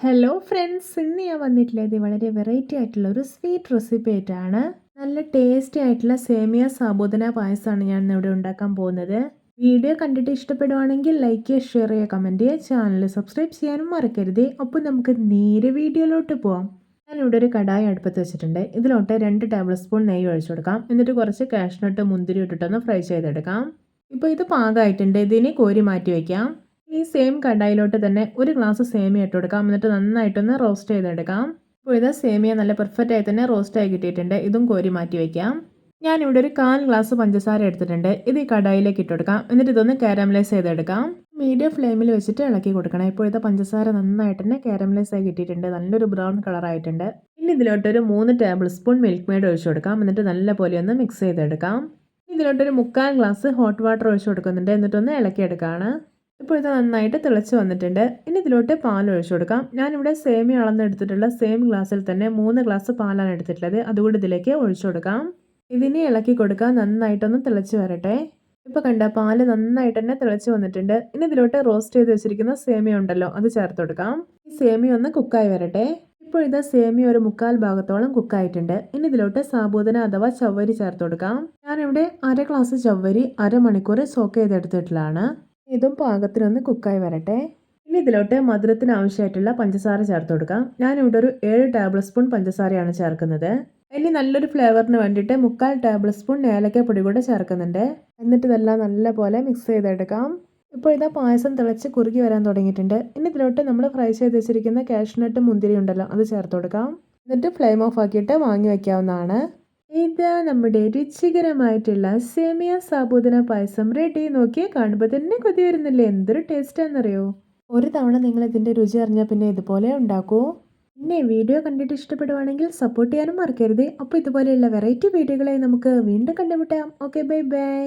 Hello friends ഇന്ന് ഞാൻ വന്നിട്ടുള്ളത് വളരെ വെറൈറ്റി ആയിട്ടുള്ള ഒരു സ്വീറ്റ് റെസിപ്പി ആയിട്ടാണ്. നല്ല ടേസ്റ്റി ആയിട്ടുള്ള സേമിയ സാബോധന പായസമാണ് ഞാൻ ഇവിടെ ഉണ്ടാക്കാൻ പോകുന്നത്. വീഡിയോ കണ്ടിട്ട് ഇഷ്ടപ്പെടുവാണെങ്കിൽ ലൈക്ക് ചെയ്യുക ഷെയർ ചെയ്യുക കമന്റ് ചെയ്യുക. ചാനൽ സബ്സ്ക്രൈബ് ചെയ്യാനും മറക്കരുത്. അപ്പോൾ നമുക്ക് നേരെ വീഡിയോയിലോട്ട് പോവാം. ഞാനിവിടെ ഒരു കടായി അടുപ്പത്ത് വെച്ചിട്ടുണ്ട്. ഇതിലോട്ട് രണ്ട് ടേബിൾ സ്പൂൺ നെയ്യ് ഒഴിച്ചു കൊടുക്കാം. എന്നിട്ട് കുറച്ച് കാഷ്നട്ട് മുന്തിരി ഇട്ടിട്ടൊന്ന് ഫ്രൈ ചെയ്തെടുക്കാം. ഇപ്പോൾ ഇത് പാകമായിട്ടുണ്ട്. ഇതിനെ കോരി മാറ്റി വയ്ക്കാം ഈ സെയിം കടായിലോട്ട് തന്നെ ഒരു ഗ്ലാസ് സേമിയ ഇട്ട് കൊടുക്കാം. എന്നിട്ട് നന്നായിട്ടൊന്ന് റോസ്റ്റ് ചെയ്തെടുക്കാം. ഇപ്പോൾ ഇത് സേമിയ നല്ല പെർഫെക്റ്റ് ആയി തന്നെ റോസ്റ്റ് ആയി കിട്ടിയിട്ടുണ്ട്. ഇതും കോരി മാറ്റി വയ്ക്കാം ഞാനിവിടെ ഒരു കാൽ ഗ്ലാസ് പഞ്ചസാര എടുത്തിട്ടുണ്ട്. ഇത് ഈ കടായിലേക്ക് ഇട്ട് കൊടുക്കാം. എന്നിട്ട് ഇതൊന്ന് കാരമലൈസ് ചെയ്തെടുക്കാം. മീഡിയം ഫ്ലെയിമിൽ വെച്ചിട്ട് ഇളക്കി കൊടുക്കണം. ഇപ്പോഴത്തെ പഞ്ചസാര നന്നായിട്ട് തന്നെ കാരമലൈസ് ആയി കിട്ടിയിട്ടുണ്ട്. നല്ലൊരു ബ്രൗൺ കളർ ആയിട്ടുണ്ട്. ഇനി ഇതിലോട്ടൊരു മൂന്ന് ടേബിൾ സ്പൂൺ മിൽക്ക് മെയ്ഡ് ഒഴിച്ചു കൊടുക്കാം. എന്നിട്ട് നല്ല പോലെ ഒന്ന് മിക്സ് ചെയ്തെടുക്കാം. ഇതിലോട്ടൊരു മുക്കാൽ ഗ്ലാസ് ഹോട്ട് വാട്ടർ ഒഴിച്ചു കൊടുക്കുന്നുണ്ട്. എന്നിട്ടൊന്ന് ഇളക്കിയെടുക്കുകയാണ് ഇപ്പോൾ ഇത് നന്നായിട്ട് തിളച്ച് വന്നിട്ടുണ്ട്. ഇനി ഇതിലോട്ട് പാൽ ഒഴിച്ചു കൊടുക്കാം. ഞാനിവിടെ സേമിയ അളന്നെടുത്തിട്ടുള്ള സെയിം ഗ്ലാസ്സിൽ തന്നെ മൂന്ന് ഗ്ലാസ് പാലാണ് എടുത്തിട്ടുള്ളത്. അതുകൂടി ഇതിലേക്ക് ഒഴിച്ചു കൊടുക്കാം. ഇതിനെ ഇളക്കി കൊടുക്കാം നന്നായിട്ടൊന്ന് തിളച്ച് വരട്ടെ. ഇപ്പോൾ കണ്ട പാൽ നന്നായിട്ട് തന്നെ തിളച്ച് വന്നിട്ടുണ്ട്. ഇനി ഇതിലോട്ട് റോസ്റ്റ് ചെയ്ത് വെച്ചിരിക്കുന്ന സേമിയ ഉണ്ടല്ലോ അത് ചേർത്ത് കൊടുക്കാം. ഈ സേമിയ ഒന്ന് കുക്കായി വരട്ടെ. ഇപ്പോൾ ഇത് സേമിയ ഒരു മുക്കാൽ ഭാഗത്തോളം കുക്കായിട്ടുണ്ട് ഇനി ഇതിലോട്ട് സാബൂദന അഥവാ ചവ്വരി ചേർത്ത് കൊടുക്കാം. ഞാനിവിടെ അര ഗ്ലാസ് ചവ്വരി അരമണിക്കൂർ സോക്ക് ചെയ്തെടുത്തിട്ടുള്ളതാണ്. ഇതും പാകത്തിനൊന്ന് കുക്കായി വരട്ടെ. ഇനി ഇതിലോട്ട് മധുരത്തിന് ആവശ്യമായിട്ടുള്ള പഞ്ചസാര ചേർത്ത് കൊടുക്കാം. ഞാനിവിടെ ഒരു ഏഴ് ടേബിൾ സ്പൂൺ പഞ്ചസാരയാണ് ചേർക്കുന്നത്. ഇനി നല്ലൊരു ഫ്ലേവറിന് വേണ്ടിയിട്ട് മുക്കാൽ ടേബിൾ സ്പൂൺ ഏലക്കപ്പൊടി കൂടെ ചേർക്കുന്നുണ്ട്. എന്നിട്ട് ഇതെല്ലാം നല്ലപോലെ മിക്സ് ചെയ്തെടുക്കാം. ഇപ്പോൾ ഇതാ പായസം തിളച്ച് കുറുകി വരാൻ തുടങ്ങിയിട്ടുണ്ട്. ഇനി ഇതിലോട്ട് നമ്മൾ ഫ്രൈ ചെയ്ത് വെച്ചിരിക്കുന്ന കാഷ്നട്ട് മുന്തിരി ഉണ്ടല്ലോ അത് ചേർത്ത് കൊടുക്കാം. എന്നിട്ട് ഫ്ലെയിം ഓഫ് ആക്കിയിട്ട് വാങ്ങി വയ്ക്കാവുന്നതാണ് ഇതാ നമ്മുടെ രുചികരമായിട്ടുള്ള സേമിയ സാബൂദന പായസം റെഡി നോക്കിയേ കാണുമ്പോൾ തന്നെ കൊതി വരുന്നില്ലേ? എന്തൊരു ടേസ്റ്റാണെന്നറിയോ ഒരു തവണ നിങ്ങൾ ഇതിന്റെ രുചി അറിഞ്ഞാൽ പിന്നെ ഇതുപോലെ ഉണ്ടാക്കൂ. പിന്നെ വീഡിയോ കണ്ടിട്ട് ഇഷ്ടപ്പെടുവാണെങ്കിൽ സപ്പോർട്ട് ചെയ്യാനും മറക്കരുത്. അപ്പോൾ ഇതുപോലെയുള്ള വെറൈറ്റി വീഡിയോകളെ നമുക്ക് വീണ്ടും കണ്ടുമുട്ടാം. Okay bye bye